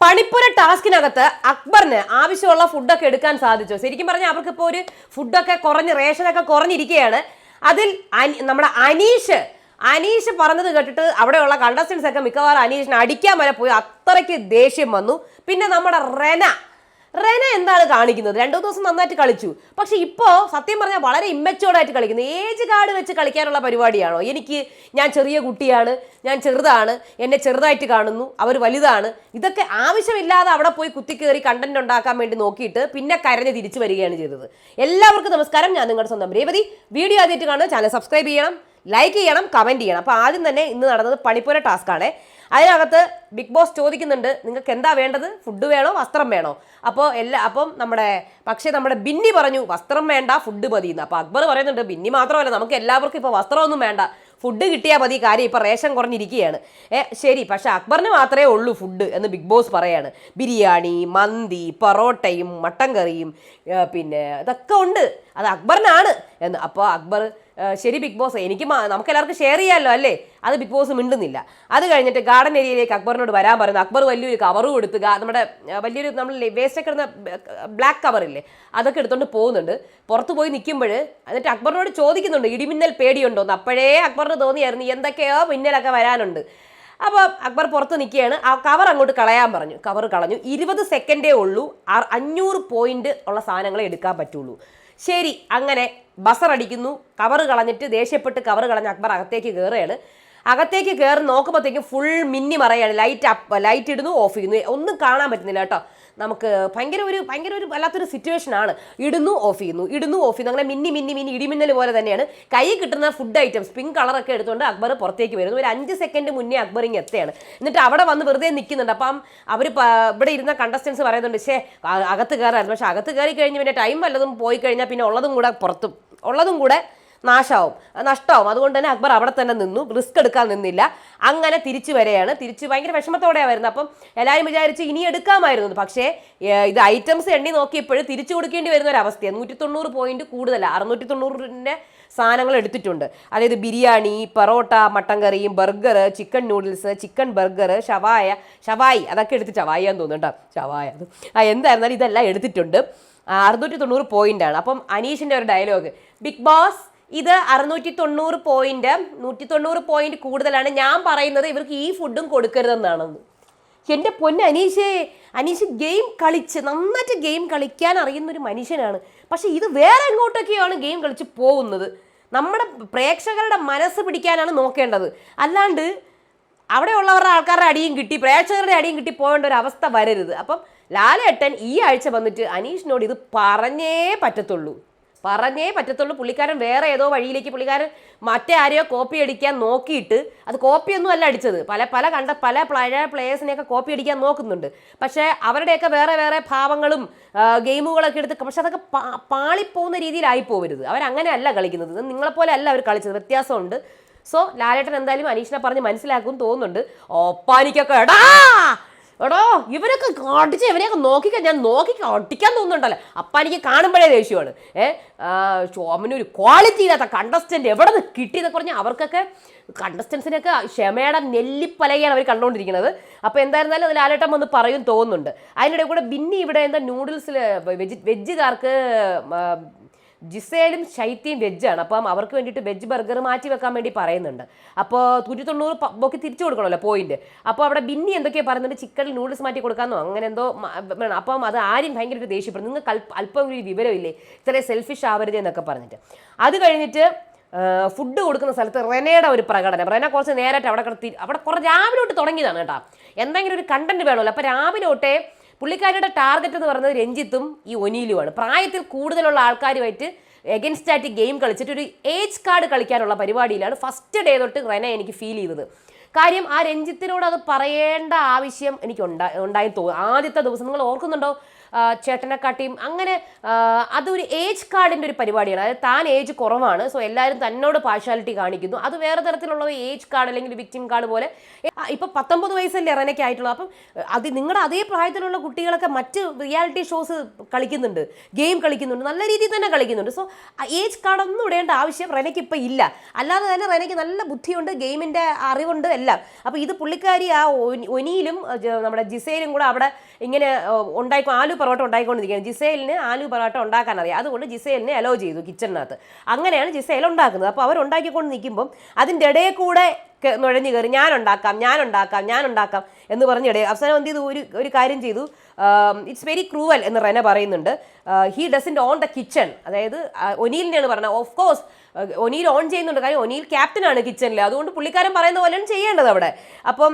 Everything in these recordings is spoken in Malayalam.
പണിപ്പുര ടാസ്കിനകത്ത് അക്ബറിന് ആവശ്യമുള്ള ഫുഡൊക്കെ എടുക്കാൻ സാധിച്ചു? ശരിക്കും പറഞ്ഞാൽ അവർക്ക് ഇപ്പോൾ ഒരു ഫുഡൊക്കെ കുറഞ്ഞ് റേഷനൊക്കെ കുറഞ്ഞിരിക്കുകയാണ് അതിൽ നമ്മുടെ അനീഷ് അനീഷ് പറഞ്ഞത് കേട്ടിട്ട് അവിടെയുള്ള കണ്ടസ്റ്റൻസ് ഒക്കെ മിക്കവാറും അനീഷിനെ അടിക്കാൻ വരെ പോയി അത്രയ്ക്ക് ദേഷ്യം വന്നു. പിന്നെ നമ്മുടെ റെന റെന എന്താണ് കാണിക്കുന്നത്? രണ്ടു ദിവസം നന്നായിട്ട് കളിച്ചു. പക്ഷെ ഇപ്പോൾ സത്യം പറഞ്ഞാൽ വളരെ ഇമ്മച്ചോർഡായിട്ട് കളിക്കുന്നു. ഏജ് കാർഡ് വെച്ച് കളിക്കാനുള്ള പരിപാടിയാണോ? എനിക്ക് ഞാൻ ചെറിയ കുട്ടിയാണ് ഞാൻ ചെറുതാണ് എന്നെ ചെറുതായിട്ട് കാണുന്നു അവർ വലുതാണ്. ഇതൊക്കെ ആവശ്യമില്ലാതെ അവിടെ പോയി കുത്തിക്കേറി കണ്ടന്റ് ഉണ്ടാക്കാൻ വേണ്ടി നോക്കിയിട്ട് പിന്നെ കരഞ്ഞ് തിരിച്ചു വരികയാണ് ചെയ്തത്. എല്ലാവർക്കും നമസ്കാരം. ഞാൻ നിങ്ങളുടെ സ്വന്തം രേവതി. വീഡിയോ ആദ്യമായിട്ട് കാണുന്നത് ചാനൽ സബ്സ്ക്രൈബ് ചെയ്യണം ലൈക്ക് ചെയ്യണം കമന്റ് ചെയ്യണം. അപ്പോൾ ആദ്യം തന്നെ ഇന്ന് നടന്നത് പണിപ്പുര ടാസ്ക് ആണ്. അതിനകത്ത് ബിഗ് ബോസ് ചോദിക്കുന്നുണ്ട് നിങ്ങൾക്ക് എന്താ വേണ്ടത്? ഫുഡ് വേണോ? വസ്ത്രം വേണോ? അപ്പോൾ എല്ലാ അപ്പം നമ്മുടെ പക്ഷേ നമ്മുടെ ബിന്നി പറഞ്ഞു വസ്ത്രം വേണ്ട ഫുഡ് മതി എന്ന് അപ്പോൾ അക്ബർ പറയുന്നുണ്ട് ബിന്നി മാത്രമല്ല നമുക്ക് എല്ലാവർക്കും ഇപ്പോൾ വസ്ത്രമൊന്നും വേണ്ട. ഫുഡ് കിട്ടിയാൽ മതി കാര്യം ഇപ്പോൾ റേഷൻ കുറഞ്ഞിരിക്കുകയാണ്. ഏ ശരി പക്ഷേ അക്ബറിന് മാത്രമേ ഉള്ളൂ ഫുഡ് എന്ന് ബിഗ് ബോസ് പറയാണ്. ബിരിയാണി മന്തി പൊറോട്ടയും മട്ടൻ കറിയും പിന്നെ ഇതൊക്കെ ഉണ്ട്. അത് അക്ബറിനാണ് എന്ന്. അപ്പോൾ അക്ബർ ശരി ബിഗ് ബോസ് എനിക്ക് നമുക്ക് എല്ലാവർക്കും ഷെയർ ചെയ്യാമല്ലോ അല്ലേ? അത് ബിഗ് ബോസ് മിണ്ടുന്നില്ല. അത് കഴിഞ്ഞിട്ട് ഗാർഡൻ ഏരിയയിലേക്ക് അക്ബറിനോട് വരാൻ പറയുന്നു. അക്ബർ വലിയൊരു കവറും എടുത്ത് നമ്മുടെ വലിയൊരു നമ്മൾ വേസ്റ്റ് ഒക്കെ ഇടുന്ന ബ്ലാക്ക് കവറില്ലേ അതൊക്കെ എടുത്തുകൊണ്ട് പോകുന്നുണ്ട്. പുറത്ത് പോയി നിൽക്കുമ്പോൾ എന്നിട്ട് അക്ബറിനോട് ചോദിക്കുന്നുണ്ട് ഇടിമിന്നൽ പേടിയുണ്ടോ? എന്ന്. അപ്പോഴേ അക്ബറിന് തോന്നിയായിരുന്നു എന്തൊക്കെയോ മിന്നലൊക്കെ വരാനുണ്ട്. അപ്പോൾ അക്ബർ പുറത്ത് നിൽക്കുകയാണ് ആ കവർ അങ്ങോട്ട് കളയാൻ പറഞ്ഞു. കവർ കളഞ്ഞു. ഇരുപത് സെക്കൻഡേ ഉള്ളൂ. അഞ്ഞൂറ് പോയിന്റ് ഉള്ള സാധനങ്ങളെ എടുക്കാൻ പറ്റുള്ളൂ. ശരി അങ്ങനെ ബസർ അടിക്കുന്നു. കവർ കളഞ്ഞിട്ട് ദേഷ്യപ്പെട്ട് കവർ കളഞ്ഞ് അക്ബർ അകത്തേക്ക് കയറുകയാണ് അകത്തേക്ക് കയറി നോക്കുമ്പോഴത്തേക്കും ഫുൾ മിന്നി മറയാണ്. ലൈറ്റ് അപ്പ് ലൈറ്റ് ഇടുന്നു ഓഫ് ചെയ്യുന്നു ഒന്നും കാണാൻ പറ്റുന്നില്ല കേട്ടോ. നമുക്ക് ഭയങ്കര ഒരു ഭയങ്കര ഒരു വല്ലാത്തൊരു സിറ്റുവേഷൻ ആണ്. ഇടുന്നു ഓഫ് ചെയ്യുന്നു. ഇടുന്നു ഓഫ് ചെയ്യുന്നു. അങ്ങനെ മിന്നി മിന്നി മിന്നി ഇടിമിന്നൽ പോലെ തന്നെയാണ്. കൈ കിട്ടുന്ന ഫുഡ് ഐറ്റംസ് പിങ്ക് കളറൊക്കെ എടുത്തുകൊണ്ട് അക്ബർ പുറത്തേക്ക് വരുന്നു. ഒരു അഞ്ച് സെക്കൻഡ് മുന്നേ അക്ബർ ഇങ്ങ് എത്തുകയാണ്. എന്നിട്ട് അവിടെ വന്ന് വെറുതെ നിൽക്കുന്നുണ്ട്. അപ്പം അവർ ഇവിടെ ഇരുന്ന കണ്ടസ്റ്റൻസ് പറയുന്നുണ്ട് പക്ഷേ അകത്ത് കയറായിരുന്നു. പക്ഷെ അകത്ത് കയറി കഴിഞ്ഞ് പിന്നെ ടൈം വല്ലതും പോയി കഴിഞ്ഞാൽ പിന്നെ ഉള്ളതും കൂടെ പുറത്തും ഉള്ളതും കൂടെ നാശാവും. നഷ്ടമാവും. അതുകൊണ്ട് തന്നെ അക്ബർ അവിടെ തന്നെ നിന്നു. റിസ്ക് എടുക്കാൻ നിന്നില്ല. അങ്ങനെ തിരിച്ചു വരെയാണ്. തിരിച്ച് ഭയങ്കര വിഷമത്തോടെയാണ് വരുന്നത്. അപ്പം എല്ലാവരും വിചാരിച്ച് ഇനി എടുക്കാമായിരുന്നു. പക്ഷേ ഇത് ഐറ്റംസ് എണ്ണി നോക്കിയപ്പോഴും തിരിച്ചു കൊടുക്കേണ്ടി വരുന്ന ഒരു അവസ്ഥയാണ് നൂറ്റി തൊണ്ണൂറ് പോയിന്റ് കൂടുതലാണ് അറുന്നൂറ്റി തൊണ്ണൂറിന്റെ സാധനങ്ങൾ എടുത്തിട്ടുണ്ട്. അതായത് ബിരിയാണി പൊറോട്ട മട്ടൻ കറിയും burger chicken noodles chicken burger ഷവായ ഷവായി. അതൊക്കെ എടുത്ത് ഷവായ എന്ന് തോന്നുന്നു ചവായ ഷവായ ആ എന്തായിരുന്നാലും ഇതെല്ലാം എടുത്തിട്ടുണ്ട്. അറുന്നൂറ്റി തൊണ്ണൂറ് ആണ്. അപ്പം അനീഷിന്റെ ഒരു ഡയലോഗ് ബിഗ് ബോസ് ഇത് അറുന്നൂറ്റി തൊണ്ണൂറ് പോയിന്റ് നൂറ്റി തൊണ്ണൂറ് പോയിന്റ് കൂടുതലാണ്. ഞാൻ പറയുന്നത് ഇവർക്ക് ഈ ഫുഡും കൊടുക്കരുതെന്നാണെന്ന്. എന്റെ പൊന്ന് അനീഷേ അനീഷ് ഗെയിം കളിച്ച് നന്നായിട്ട് ഗെയിം കളിക്കാൻ അറിയുന്ന ഒരു മനുഷ്യനാണ്. പക്ഷെ ഇത് വേറെ എങ്ങോട്ടൊക്കെയാണ് ഗെയിം കളിച്ച് പോകുന്നത്? നമ്മുടെ പ്രേക്ഷകരുടെ മനസ്സ് പിടിക്കാനാണ് നോക്കേണ്ടത്. അല്ലാണ്ട് അവിടെയുള്ളവരുടെ ആൾക്കാരുടെ അടിയും കിട്ടി പ്രേക്ഷകരുടെ അടിയും കിട്ടി പോകേണ്ട ഒരു അവസ്ഥ വരരുത്. അപ്പം ലാലേട്ടൻ ഈ ആഴ്ച വന്നിട്ട് അനീഷിനോട് ഇത് പറഞ്ഞേ പറ്റത്തുള്ളൂ. പറഞ്ഞേ പറ്റത്തുള്ളൂ. പുള്ളിക്കാരൻ വേറെ ഏതോ വഴിയിലേക്ക് പുള്ളിക്കാരൻ മറ്റേ ആരെയോ കോപ്പി അടിക്കാൻ നോക്കിയിട്ട് അത് കോപ്പിയൊന്നും അല്ല അടിച്ചത്. പല പല കണ്ട പല പഴയ പ്ലേയേഴ്സിനെയൊക്കെ കോപ്പി അടിക്കാൻ നോക്കുന്നുണ്ട്. പക്ഷേ അവരുടെയൊക്കെ വേറെ വേറെ ഭാവങ്ങളും ഗെയിമുകളൊക്കെ എടുത്ത് പക്ഷെ അതൊക്കെ പാ- പാളിപ്പോകുന്ന രീതിയിലായി പോകരുത് അവരങ്ങനെ അല്ല കളിക്കുന്നത് നിങ്ങളെപ്പോലെ അല്ല അവർ കളിച്ചത്. വ്യത്യാസമുണ്ട്. സോ ലാലേട്ടൻ എന്തായാലും അനീഷിനെ പറഞ്ഞ് മനസ്സിലാക്കും തോന്നുന്നുണ്ട്. ഒപ്പാനിക്കൊക്കെ എടാ! എടോ ഇവരൊക്കെ കാട്ടിച്ച് ഇവരെയൊക്കെ നോക്കിക്കാൻ ഞാൻ നോക്കി കാട്ടിക്കാൻ തോന്നുന്നുണ്ടല്ലോ. അപ്പം എനിക്ക് കാണുമ്പോഴേ ദേഷ്യമാണ്. ഏഹ് ചോമനൊരു ക്വാളിറ്റി ഇല്ലാത്ത കണ്ടസ്റ്റന്റ് എവിടെ നിന്ന് കിട്ടിയെന്നൊക്കെ പറഞ്ഞാൽ അവർക്കൊക്കെ കണ്ടസ്റ്റൻസിനൊക്കെ ക്ഷമയുടെ നെല്ലിപ്പലകയാണ് അവർ കണ്ടുകൊണ്ടിരിക്കുന്നത് അപ്പോൾ എന്തായിരുന്നാലും അതിൽ ലാലേട്ടൻ വന്ന് പറയും തോന്നുന്നുണ്ട്. അതിനിടെ കൂടെ ബിന്നി ഇവിടെ എന്താ നൂഡിൽസിൽ വെജ് വെജുകാർക്ക് ജിസേലും ശൈത്യയും വെജാണ് അപ്പം അവർക്ക് വേണ്ടിയിട്ട് വെജ് ബർഗർ മാറ്റി വെക്കാൻ വേണ്ടി പറയുന്നുണ്ട്. അപ്പോൾ നൂറ്റി തൊണ്ണൂറ് പ- തിരിച്ചു കൊടുക്കണമല്ലോ പോയിന്റ് അപ്പോൾ അവിടെ ബിന്നി എന്തൊക്കെയോ പറയുന്നുണ്ട്. ചിക്കനിൽ നൂഡിൽസ് മാറ്റി കൊടുക്കാമെന്നോ അങ്ങനെ എന്തോ വേണം. അപ്പം അത് ആരും ഭയങ്കര ഒരു ദേഷ്യപ്പെടും. നിങ്ങൾക്ക് അല്പ ഒരു വിവരമില്ലേ? ഇത്ര സെൽഫിഷ് ആവരുത് എന്നൊക്കെ പറഞ്ഞിട്ട്. അത് കഴിഞ്ഞിട്ട് ഫുഡ് കൊടുക്കുന്ന സ്ഥലത്ത് റെനയുടെ ഒരു പ്രകടനം. റെന കുറച്ച് നേരമായിട്ട് അവിടെ അവിടെ കുറച്ച് രാവിലെ തൊട്ട് തുടങ്ങിയതാണ് കേട്ടോ. എന്തെങ്കിലും ഒരു കണ്ടന്റ് വേണമല്ലോ. അപ്പോൾ രാവിലെ തൊട്ടേ പുള്ളിക്കാരുടെ ടാർഗറ്റ് എന്ന് പറയുന്നത് രഞ്ജിത്തും ഈ ഒനീലുമാണ്. പ്രായത്തിൽ കൂടുതലുള്ള ആൾക്കാരുമായിട്ട് എഗൻസ്റ്റ് ആയിട്ട് ഗെയിം കളിച്ചിട്ട് ഒരു ഏജ് കാർഡ് കളിക്കാനുള്ള പരിപാടിയിലാണ് ഫസ്റ്റ് ഡേ തൊട്ട് റെന എനിക്ക് ഫീൽ ചെയ്തത്. കാര്യം ആ രഞ്ജിത്തിനോട് അത് പറയേണ്ട ആവശ്യം എനിക്ക് ഉണ്ടാ ഉണ്ടായി തോന്നും ആദ്യത്തെ ദിവസം നിങ്ങൾ ഓർക്കുന്നുണ്ടോ? ചേട്ടനെക്കാട്ടിയും അങ്ങനെ അതൊരു ഏജ് കാർഡിന്റെ ഒരു പരിപാടിയാണ്. അതായത് താൻ ഏജ് കുറവാണ് സോ എല്ലാവരും തന്നോട് പാർഷ്യാലിറ്റി കാണിക്കുന്നു. അത് വേറെ തരത്തിലുള്ള ഏജ് കാർഡ് അല്ലെങ്കിൽ വിക്ടിം കാർഡ് പോലെ. ഇപ്പൊ പത്തൊമ്പത് വയസ്സല്ലേ ഇറനൊക്കെ ആയിട്ടുള്ളൂ. അപ്പം അത് നിങ്ങളുടെ അതേ പ്രായത്തിലുള്ള കുട്ടികളൊക്കെ മറ്റ് റിയാലിറ്റി ഷോസ് കളിക്കുന്നുണ്ട് ഗെയിം കളിക്കുന്നുണ്ട് നല്ല രീതിയിൽ തന്നെ കളിക്കുന്നുണ്ട്. സോ ഏജ് കാർഡൊന്നും ഇടേണ്ട ആവശ്യം റെനയ്ക്ക് ഇപ്പം ഇല്ല. അല്ലാതെ തന്നെ റെനയ്ക്ക് നല്ല ബുദ്ധിയുണ്ട് ഗെയിമിന്റെ അറിവുണ്ട് എല്ലാം. അപ്പോൾ ഇത് പുള്ളിക്കാരി ആ ഒനിയിലും നമ്മുടെ ജിസയിലും കൂടെ അവിടെ ഇങ്ങനെ ഉണ്ടായിക്കോ ആലു പൊറോട്ട ഉണ്ടായിക്കൊണ്ടിരിക്കുകയാണ്. ജിസേലിന് ആലു പൊറോട്ട ഉണ്ടാക്കാൻ അറിയാം അതുകൊണ്ട് ജിസേലിനെ അലോ ചെയ്തു കിച്ചണിനകത്ത് അങ്ങനെയാണ് ജിസേൽ ഉണ്ടാക്കുന്നത്. അപ്പോൾ അവർ ഉണ്ടാക്കിക്കൊണ്ട് നിൽക്കുമ്പം അതിന്റെ ഇടയിൽ കൂടെ നുഴഞ്ഞു കയറി ഞാനുണ്ടാക്കാം ഞാനുണ്ടാക്കാം ഞാനുണ്ടാക്കാം എന്ന് പറഞ്ഞിടേ അവസാനം എന്ത് ചെയ്തു? ഒരു ഒരു കാര്യം ചെയ്തു. ഇറ്റ്സ് വെരി ക്രൂവൽ എന്ന് റെന പറയുന്നുണ്ട്. He doesn't own the kitchen അതായത് ആ, ഒനീലിനെയാണ് പറഞ്ഞത്. ഓഫ് കോഴ്സ് ഒനീൽ ഓൺ ചെയ്യുന്നുണ്ട്. കാര്യം ഒനീൽ ക്യാപ്റ്റനാണ് കിച്ചണിൽ അതുകൊണ്ട് പുള്ളിക്കാരൻ പറയുന്ന പോലെയാണ് ചെയ്യേണ്ടത് അവിടെ. അപ്പം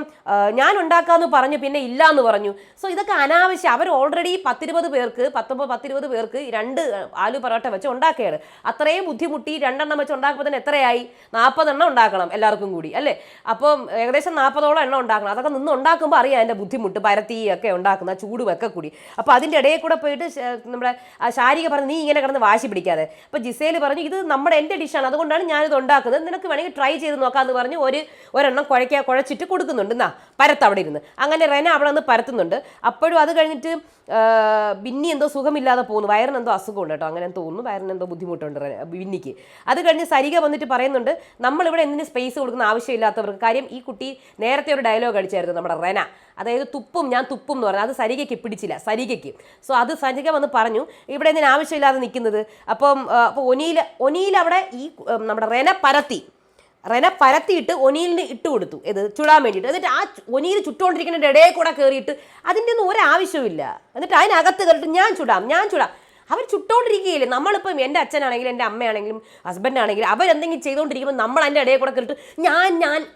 ഞാൻ ഉണ്ടാക്കാമെന്ന് പറഞ്ഞു പിന്നെ ഇല്ല എന്ന് പറഞ്ഞു. സോ ഇതൊക്കെ അനാവശ്യം. അവർ ഓൾറെഡി പത്തിരുപത് പേർക്ക് പത്തൊമ്പത് പത്തിരുപത് പേർക്ക് രണ്ട് ആലു പൊറോട്ട വെച്ച് ഉണ്ടാക്കുകയാണ്. അത്രയും ബുദ്ധിമുട്ടി രണ്ടെണ്ണം വെച്ച് ഉണ്ടാക്കുമ്പോൾ തന്നെ എത്രയായി? നാൽപ്പതെണ്ണം ഉണ്ടാക്കണം എല്ലാവർക്കും കൂടി അല്ലേ? അപ്പം ഏകദേശം നാൽപ്പതോളം എണ്ണം ഉണ്ടാക്കണം. അതൊക്കെ നിന്ന് ഉണ്ടാക്കുമ്പോൾ അറിയാം അതിന്റെ ബുദ്ധിമുട്ട് പരത്തി ഒക്കെ ഉണ്ടാക്കുന്ന ചൂടും ഒക്കെ കൂടി. അപ്പോൾ അതിന്റെ ഇടയിൽ കൂടെ പോയിട്ട് നമ്മുടെ ശാരിക പറഞ്ഞു നീ ഇങ്ങനെ കിടന്ന് വാശി പിടിക്കാതെ. അപ്പോൾ ജിസേൽ പറഞ്ഞു ഇത് നമ്മുടെ എന്റെ ഡിഷാണ് അതുകൊണ്ടാണ് ഞാനിത് ഉണ്ടാക്കുന്നത്. നിനക്ക് വേണമെങ്കിൽ ട്രൈ ചെയ്ത് നോക്കാമെന്ന് പറഞ്ഞു ഒരു ഒരെണ്ണം കുഴയ്ക്കുക കുഴച്ചിട്ട് കൊടുക്കുന്നുണ്ട്. എന്നാ പരത്ത് അവിടെ ഇരുന്ന് അങ്ങനെ റെന അവിടെ നിന്ന് പരത്തുന്നുണ്ട്. അപ്പോഴും അത് കഴിഞ്ഞിട്ട് ബിന്നി എന്തോ സുഖമില്ലാതെ പോകുന്നു. വയറിന് എന്തോ അസുഖമുണ്ട് കേട്ടോ. അങ്ങനെ തോന്നുന്നു. വയറിന് എന്തോ ബുദ്ധിമുട്ടുണ്ട് ബിന്നിക്ക്. അത് കഴിഞ്ഞ് സരിക വന്നിട്ട് പറയുന്നുണ്ട് നമ്മളിവിടെ എന്തിന് സ്പേസ് കൊടുക്കുന്ന ആവശ്യമില്ലാത്തവർക്ക്? കാര്യം ഈ കുട്ടി നേരത്തെ ഒരു ഡയലോഗ് അടിച്ചായിരുന്നു നമ്മുടെ റെന. അതായത് തുപ്പും ഞാൻ തുപ്പും എന്ന് പറഞ്ഞു. അത് സരികയ്ക്ക് പിടിച്ചില്ല സരികയ്ക്ക്. സോ അത് സരിക വന്ന് പറഞ്ഞു ഇവിടെ എന്തിനാവശ്യമില്ലാതെ നിൽക്കുന്നത്? അപ്പം അപ്പോൾ ഒനിയിൽ ഒനിയിൽ അവിടെ ഈ നമ്മുടെ റെന പരത്തി. റെന പരത്തിയിട്ട് ഒനിയിലിന് ഇട്ട് കൊടുത്തു. ഇത് ചുടാൻ വേണ്ടിയിട്ട്. എന്നിട്ട് ആ ഒനിയിൽ ചുട്ടുകൊണ്ടിരിക്കുന്നതിന്റെ ഇടയിൽ കൂടെ കയറിയിട്ട് അതിന്റെ ഒന്നും ഒരാവശ്യമില്ല എന്നിട്ട് അതിനകത്ത് കയറിയിട്ട് ഞാൻ ചുടാം ഞാൻ ചുടാം. അവർ ചുട്ടോണ്ടിരിക്കുകയില്ലേ? നമ്മളിപ്പം എന്റെ അച്ഛനാണെങ്കിലും എന്റെ അമ്മയാണെങ്കിലും ഹസ്ബൻഡാണെങ്കിലും അവരെന്തെങ്കിലും ചെയ്തുകൊണ്ടിരിക്കുമ്പോൾ നമ്മൾ അതിന്റെ ഇടയിൽ കൂടെ കയറിയിട്ട് ഞാൻ ഞാൻ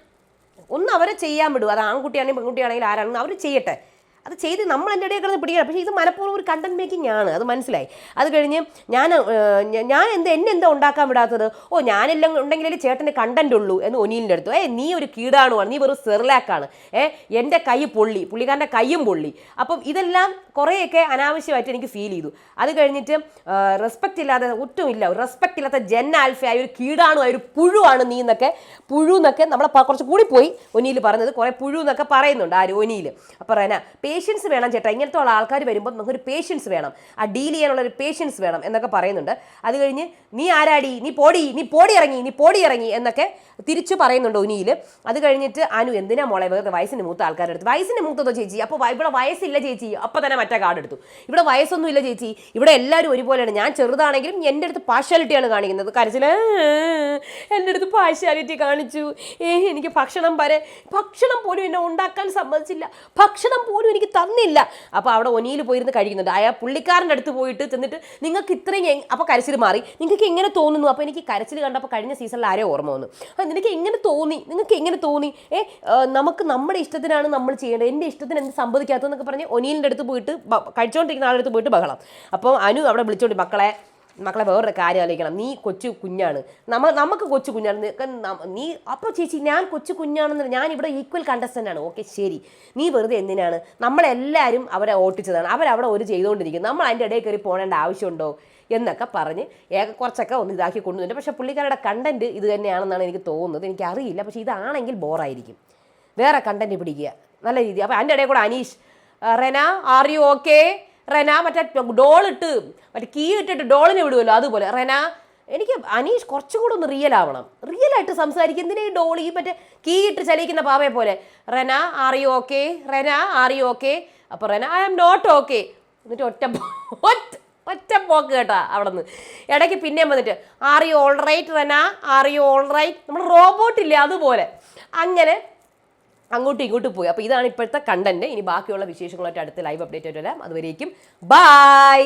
ഒന്ന് അവരെ ചെയ്യാൻ വിടും. അത് ആൺകുട്ടിയാണെങ്കിലും പെൺകുട്ടിയാണെങ്കിലും ആരാണെങ്കിലും അവർ ചെയ്യട്ടെ. അത് ചെയ്ത് നമ്മൾ എന്റെ ഇടയിൽ കിടന്ന് പിടിക്കണം. പക്ഷേ ഇത് മനഃപൂർവം ഒരു കണ്ടന്റ് മേക്കിംഗ് ആണ്. അത് മനസ്സിലായി. അത് കഴിഞ്ഞ് ഞാൻ ഞാൻ എന്ത് എന്നെ എന്താ ഉണ്ടാക്കാൻ വിടാത്തത്? ഓ ഞാനെല്ലാം ഉണ്ടെങ്കിലേ ചേട്ടന്റെ കണ്ടന്റ് ഉള്ളൂ എന്ന് ഒനിയിന്റെ അടുത്തു. ഏ നീ ഒരു കീടാണുവാണ്. നീ വെറും സെറിലാക്കാണ്. ഏ എന്റെ കൈ പൊള്ളി. പുള്ളിക്കാരന്റെ കൈയും പൊള്ളി. അപ്പം ഇതെല്ലാം കുറേയൊക്കെ അനാവശ്യമായിട്ട് എനിക്ക് ഫീൽ ചെയ്തു. അത് കഴിഞ്ഞിട്ട് റെസ്പെക്റ്റ് ഇല്ലാതെ ഒട്ടുമില്ല റെസ്പെക്റ്റ് ഇല്ലാത്ത ജെൻ ആൽഫയായ ഒരു കീടാണുമായ ഒരു പുഴുവാണ് നീ എന്നൊക്കെ പുഴു എന്നൊക്കെ നമ്മളെ കുറച്ച് കൂടി പോയി ഒനിയിൽ പറഞ്ഞത്. കുറേ പുഴു എന്നൊക്കെ പറയുന്നുണ്ട് ആര്? ഒനിയിൽ അപ്പോൾ റെന പേഷ്യൻസ് വേണം ചേട്ടാ. ഇങ്ങനത്തെ ഉള്ള ആൾക്കാർ വരുമ്പോൾ നമുക്കൊരു പേഷ്യൻസ് വേണം. ആ ഡീൽ ചെയ്യാനുള്ള ഒരു പേഷ്യൻസ് വേണം എന്നൊക്കെ പറയുന്നുണ്ട്. അത് കഴിഞ്ഞ് നീ ആരാടി? നീ പോടി. നീ പോടി ഇറങ്ങി. നീ പോടി ഇറങ്ങി എന്നൊക്കെ തിരിച്ചു പറയുന്നുണ്ട് ഉനിയിൽ. അത് കഴിഞ്ഞിട്ട് അനു എന്തിനാ മോളെ? വെറുതെ വയസ്സിന് മൂത്ത ആൾക്കാരുടെ അടുത്ത്. വയസ്സിന് മൂത്തതോ ചേച്ചി? അപ്പോൾ ഇവിടെ വയസ്സില്ല ചേച്ചി. അപ്പോൾ തന്നെ മറ്റേ കാർഡ് എടുത്തു. ഇവിടെ വയസ്സൊന്നും ഇല്ല ചേച്ചി. ഇവിടെ എല്ലാവരും ഒരുപോലെയാണ്. ഞാൻ ചെറുതാണെങ്കിലും എന്റെ അടുത്ത് പാർഷ്യാലിറ്റിയാണ് കാണിക്കുന്നത്. കരച്ചിൽ എന്റെ അടുത്ത് പാർഷ്യാലിറ്റി കാണിച്ചു. ഏ എനിക്ക് ഭക്ഷണം വരെ ഭക്ഷണം പോലും എന്നെ ഉണ്ടാക്കാൻ സമ്മതിച്ചില്ല. ഭക്ഷണം പോലും എനിക്ക് തന്നില്ല. അപ്പോൾ അവിടെ ഒനിയിൽ പോയിരുന്ന് കഴിക്കുന്നുണ്ട് അയാൾ പുള്ളിക്കാരന്റെ അടുത്ത് പോയിട്ട് ചെന്നിട്ട് നിങ്ങൾക്ക് ഇത്രയും അപ്പോൾ കരച്ചിൽ മാറി. നിങ്ങൾക്ക് എങ്ങനെ തോന്നുന്നു? അപ്പോൾ എനിക്ക് കരച്ചിൽ കണ്ടപ്പോൾ കഴിഞ്ഞ സീസണിൽ ആരോ ഓർമ്മ വന്നു. ആ, നിനക്ക് എങ്ങനെ തോന്നി? നിങ്ങൾക്ക് എങ്ങനെ തോന്നി? ഏ നമുക്ക് നമ്മുടെ ഇഷ്ടത്തിനാണ് നമ്മൾ ചെയ്യേണ്ടത്. എന്റെ ഇഷ്ടത്തിന് എന്ത് സംഭവിക്കാത്തതെന്നൊക്കെ പറഞ്ഞ് ഒനിയിലിന്റെ അടുത്ത് പോയിട്ട് കഴിച്ചുകൊണ്ടിരിക്കുന്ന ആളുടെ അടുത്ത് പോയിട്ട് ബഹളം. അപ്പോൾ അനു അവിടെ വിളിച്ചോണ്ട് മക്കളെ മക്കളെ വേറൊരു കാര്യം ആലോചിക്കണം. നീ കൊച്ചു കുഞ്ഞാണ്. നമ്മൾ നമുക്ക് കൊച്ചു കുഞ്ഞാണ് നീ അപ്പോൾ ചേച്ചി ഞാൻ കൊച്ചു കുഞ്ഞാണെന്ന് ഞാൻ ഇവിടെ ഈക്വൽ കണ്ടസ്റ്റന്റ് ആണ്. ഓക്കെ ശരി. നീ വെറുതെ എന്തിനാണ്? നമ്മളെല്ലാവരും അവരെ ഓട്ടിച്ചതാണ്. അവരവിടെ ഒരു ചെയ്തുകൊണ്ടിരിക്കും നമ്മൾ അതിന്റെ ഇടയിൽ കയറി പോകേണ്ട ആവശ്യമുണ്ടോ? എന്നൊക്കെ പറഞ്ഞ് ഏക കുറച്ചൊക്കെ ഒന്ന് ഇതാക്കി കൊണ്ടുവന്നിട്ട്. പക്ഷേ പുള്ളിക്കാരുടെ കണ്ടന്റ് ഇത് തന്നെയാണെന്നാണ് എനിക്ക് തോന്നുന്നത്. എനിക്കറിയില്ല. പക്ഷേ ഇതാണെങ്കിൽ ബോറായിരിക്കും വേറെ കണ്ടന്റ് പിടിക്കുക. നല്ല രീതി അപ്പോൾ അതിന്റെ ഇടയിൽ കൂടെ Aneesh. Rena are you okay Rena മറ്റേ ഡോൾ ഇട്ട് മറ്റേ കീ ഇട്ടിട്ട് ഡോളിനെ വിടുമല്ലോ അതുപോലെ. റെന എനിക്ക് അനീഷ് കുറച്ചും കൂടെ ഒന്ന് റിയൽ ആവണം. റിയൽ ആയിട്ട് സംസാരിക്കും. എന്തിനാ ഈ ഡോളി മറ്റേ കീ ഇട്ട് ചലിക്കുന്ന പാവയെ പോലെ? Rena are you okay Rena are you okay അപ്പോൾ Rena I am not okay എന്നിട്ട് ഒറ്റ ഒറ്റ ഒറ്റ പോക്ക് കേട്ടാ അവിടെ നിന്ന് ഇടയ്ക്ക് പിന്നെയും വന്നിട്ട് are you all right Rena? Are you all right നമ്മൾ റോബോട്ട് ഇല്ലേ അതുപോലെ. അങ്ങനെ അങ്ങോട്ടും ഇങ്ങോട്ടും പോയി. അപ്പോൾ ഇതാണ് ഇപ്പോഴത്തെ കണ്ടന്റ് ഇനി ബാക്കിയുള്ള വിശേഷങ്ങളായിട്ട് അടുത്ത ലൈവ് അപ്ഡേറ്റ് ആയിട്ട് വരാം. അതുവരേക്കും ബൈ